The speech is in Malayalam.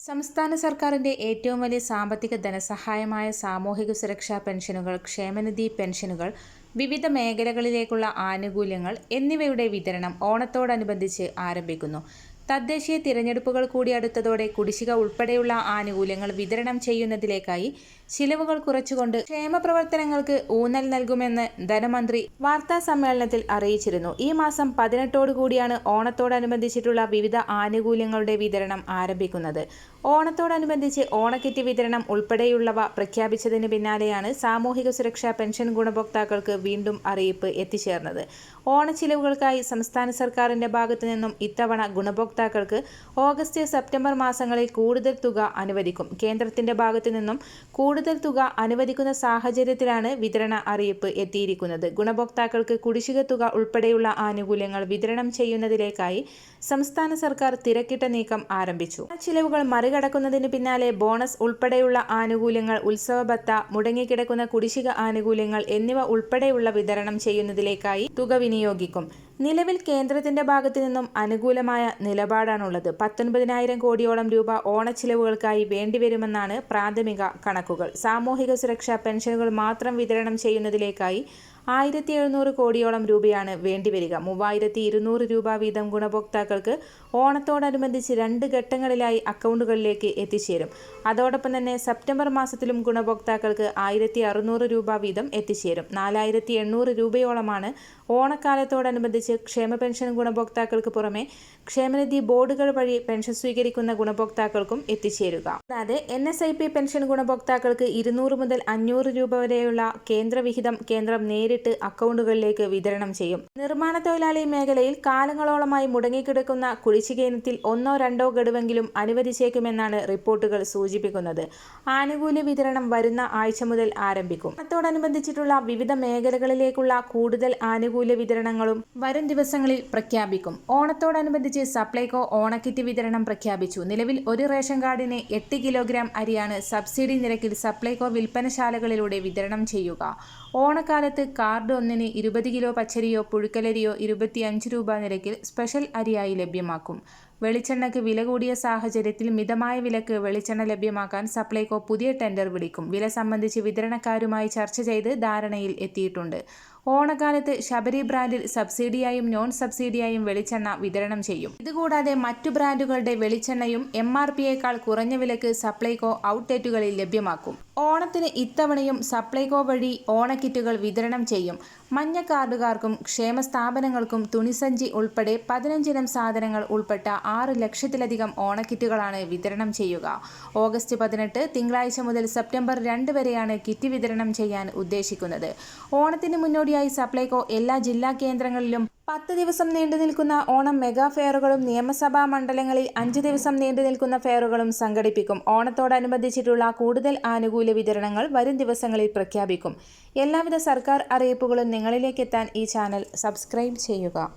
സംസ്ഥാന സർക്കാരിന്റെ ഏറ്റവും വലിയ സാമ്പത്തിക ധനസഹായമായ സാമൂഹിക സുരക്ഷാ പെൻഷനുകൾ ക്ഷേമനിധി പെൻഷനുകൾ വിവിധ മേഖലകളിലേക്കുള്ള ആനുകൂല്യങ്ങൾ എന്നിവയുടെ വിതരണം ഓണത്തോടനുബന്ധിച്ച് ആരംഭിക്കുന്നു. തദ്ദേശീയ തിരഞ്ഞെടുപ്പുകൾ കൂടി അടുത്തതോടെ കുടിശ്ശിക ഉൾപ്പെടെയുള്ള ആനുകൂല്യങ്ങൾ വിതരണം ചെയ്യുന്നതിലേക്കായി ചിലവുകൾ കുറച്ചുകൊണ്ട് ക്ഷേമപ്രവർത്തനങ്ങൾക്ക് ഊന്നൽ നൽകുമെന്ന് ധനമന്ത്രി വാർത്താ സമ്മേളനത്തിൽ അറിയിച്ചിരുന്നു. ഈ മാസം പതിനെട്ടോടു കൂടിയാണ് ഓണത്തോടനുബന്ധിച്ചിട്ടുള്ള വിവിധ ആനുകൂല്യങ്ങളുടെ വിതരണം ആരംഭിക്കുന്നത്. ഓണത്തോടനുബന്ധിച്ച് ഓണക്കിറ്റ് വിതരണം ഉൾപ്പെടെയുള്ളവ പ്രഖ്യാപിച്ചതിന് പിന്നാലെയാണ് സാമൂഹിക സുരക്ഷാ പെൻഷൻ ഗുണഭോക്താക്കൾക്ക് വീണ്ടും അറിയിപ്പ് എത്തിച്ചേർന്നത്. ഓണച്ചിലവുകൾക്കായി സംസ്ഥാന സർക്കാരിന്റെ ഭാഗത്തു നിന്നും ഇത്തവണ ഗുണഭോക്താക്കൾക്ക് ഓഗസ്റ്റ് സെപ്റ്റംബർ മാസങ്ങളിൽ കൂടുതൽ തുക അനുവദിക്കും. കേന്ദ്രത്തിന്റെ ഭാഗത്തു നിന്നും കൂടുതൽ തുക അനുവദിക്കുന്ന സാഹചര്യത്തിലാണ് വിതരണ അറിയിപ്പ് എത്തിയിരിക്കുന്നത്. ഗുണഭോക്താക്കൾക്ക് കുടിശ്ശിക തുക ഉൾപ്പെടെയുള്ള ആനുകൂല്യങ്ങൾ വിതരണം ചെയ്യുന്നതിലേക്കായി സംസ്ഥാന സർക്കാർ തിരക്കിട്ട നീക്കം ആരംഭിച്ചു. ചിലവുകൾ മറികടക്കുന്നതിന് പിന്നാലെ ബോണസ് ഉൾപ്പെടെയുള്ള ആനുകൂല്യങ്ങൾ ഉത്സവബത്ത മുടങ്ങിക്കിടക്കുന്ന കുടിശ്ശിക ആനുകൂല്യങ്ങൾ എന്നിവ ഉൾപ്പെടെയുള്ള വിതരണം ചെയ്യുന്നതിലേക്കായി തുക വിനിയോഗിക്കും. നിലവിൽ കേന്ദ്രത്തിന്റെ ഭാഗത്തു നിന്നും അനുകൂലമായ നിലപാടാണുള്ളത്. പത്തൊൻപതിനായിരം കോടിയോളം രൂപ ഓണച്ചിലവുകൾക്കായി വേണ്ടിവരുമെന്നാണ് പ്രാഥമിക കണക്കുകൾ. സാമൂഹിക സുരക്ഷാ പെൻഷനുകൾ മാത്രം വിതരണം ചെയ്യുന്നതിലേക്കായി ആയിരത്തി എഴുന്നൂറ് കോടിയോളം രൂപയാണ് വേണ്ടിവരിക. മൂവായിരത്തി ഇരുന്നൂറ് രൂപ വീതം ഗുണഭോക്താക്കൾക്ക് ഓണത്തോടനുബന്ധിച്ച് രണ്ട് ഘട്ടങ്ങളിലായി അക്കൗണ്ടുകളിലേക്ക് എത്തിച്ചേരും. അതോടൊപ്പം തന്നെ സെപ്റ്റംബർ മാസത്തിലും ഗുണഭോക്താക്കൾക്ക് ആയിരത്തി അറുന്നൂറ് രൂപ വീതം എത്തിച്ചേരും. നാലായിരത്തി എണ്ണൂറ് രൂപയോളമാണ് ഓണക്കാലത്തോടനുബന്ധിച്ച് ക്ഷേമ പെൻഷൻ ഗുണഭോക്താക്കൾക്ക് പുറമെ ക്ഷേമനിധി ബോർഡുകൾ വഴി പെൻഷൻ സ്വീകരിക്കുന്ന ഗുണഭോക്താക്കൾക്കും എത്തിച്ചേരുക. കൂടാതെ N S I P pension ഗുണഭോക്താക്കൾക്ക് ഇരുന്നൂറ് മുതൽ അഞ്ഞൂറ് രൂപ വരെയുള്ള കേന്ദ്രവിഹിതം കേന്ദ്രം നേരിട്ട് അക്കൗണ്ടുകളിലേക്ക് വിതരണം ചെയ്യും. നിർമ്മാണ തൊഴിലാളി മേഖലയിൽ കാലങ്ങളോളമായി മുടങ്ങിക്കിടക്കുന്ന കുടിശ്ശിക ഇനത്തിൽ ഒന്നോ രണ്ടോ ഗഡുവെങ്കിലും അനുവദിച്ചേക്കുമെന്നാണ് റിപ്പോർട്ടുകൾ സൂചിപ്പിക്കുന്നത്. ആനുകൂല്യ വിതരണം വരുന്ന ആഴ്ച മുതൽ ആരംഭിക്കും. അതോടനുബന്ധിച്ചിട്ടുള്ള വിവിധ മേഖലകളിലേക്കുള്ള കൂടുതൽ ആനുകൂല്യ വിതരണങ്ങളും വരും ദിവസങ്ങളിൽ പ്രഖ്യാപിക്കും. ഓണത്തോടനുബന്ധിച്ച് സപ്ലൈകോ ഓണക്കിറ്റ് വിതരണം പ്രഖ്യാപിച്ചു. നിലവിൽ ഒരു റേഷൻ കാർഡിന് എട്ട് കിലോഗ്രാം അരിയാണ് സബ്സിഡി നിരക്കിൽ സപ്ലൈകോ വിൽപ്പനശാലകളിലൂടെ വിതരണം ചെയ്യുക. ഓണക്കാലത്ത് കാർഡ് ഒന്നിന് ഇരുപത് കിലോ പച്ചരിയോ പുഴുക്കലരിയോ ഇരുപത്തിയഞ്ച് രൂപ നിരക്കിൽ സ്പെഷ്യൽ അരിയായി ലഭ്യമാക്കും. വെളിച്ചെണ്ണയ്ക്ക് വില കൂടിയ സാഹചര്യത്തിൽ മിതമായ വിലക്ക് വെളിച്ചെണ്ണ ലഭ്യമാക്കാൻ സപ്ലൈകോ പുതിയ ടെൻഡർ വിളിക്കും. വില സംബന്ധിച്ച് വിതരണക്കാരുമായി ചർച്ച ചെയ്ത് ധാരണയിൽ എത്തിയിട്ടുണ്ട്. ഓണക്കാലത്ത് ശബരി ബ്രാൻഡിൽ സബ്സിഡിയായും നോൺ സബ്സിഡിയായും വെളിച്ചെണ്ണ വിതരണം ചെയ്യും. ഇതുകൂടാതെ മറ്റു ബ്രാൻഡുകളുടെ വെളിച്ചെണ്ണയും എം ആർ പിയേക്കാൾ കുറഞ്ഞ വിലക്ക് സപ്ലൈകോ ഔട്ട്ലെറ്റുകളിൽ ലഭ്യമാക്കും. ഓണത്തിന് ഇത്തവണയും സപ്ലൈകോ വഴി ഓണക്കിറ്റുകൾ വിതരണം ചെയ്യും. മഞ്ഞ കാർഡുകാർക്കും ക്ഷേമ സ്ഥാപനങ്ങൾക്കും തുണിസഞ്ചി ഉൾപ്പെടെ പതിനഞ്ചിനം സാധനങ്ങൾ ഉൾപ്പെട്ട ആറ് ലക്ഷത്തിലധികം ഓണക്കിറ്റുകളാണ് വിതരണം ചെയ്യുക. ഓഗസ്റ്റ് പതിനെട്ട് തിങ്കളാഴ്ച മുതൽ സെപ്റ്റംബർ രണ്ട് വരെയാണ് കിറ്റ് വിതരണം ചെയ്യാൻ ഉദ്ദേശിക്കുന്നത്. ഓണത്തിന് മുന്നോടിയായി സപ്ലൈകോ എല്ലാ ജില്ലാ കേന്ദ്രങ്ങളിലും പത്ത് ദിവസം നീണ്ടു നിൽക്കുന്ന ഓണം മെഗാ ഫെയറുകളും നിയമസഭാ മണ്ഡലങ്ങളിൽ അഞ്ച് ദിവസം നീണ്ടു നിൽക്കുന്ന ഫെയറുകളും സംഘടിപ്പിക്കും. ഓണത്തോടനുബന്ധിച്ചിട്ടുള്ള കൂടുതൽ ആനുകൂല്യ വിതരണങ്ങൾ വരും ദിവസങ്ങളിൽ പ്രഖ്യാപിക്കും. എല്ലാവിധ സർക്കാർ അറിയിപ്പുകളും നിങ്ങളിലേക്കെത്താൻ ഈ ചാനൽ സബ്സ്ക്രൈബ് ചെയ്യുക.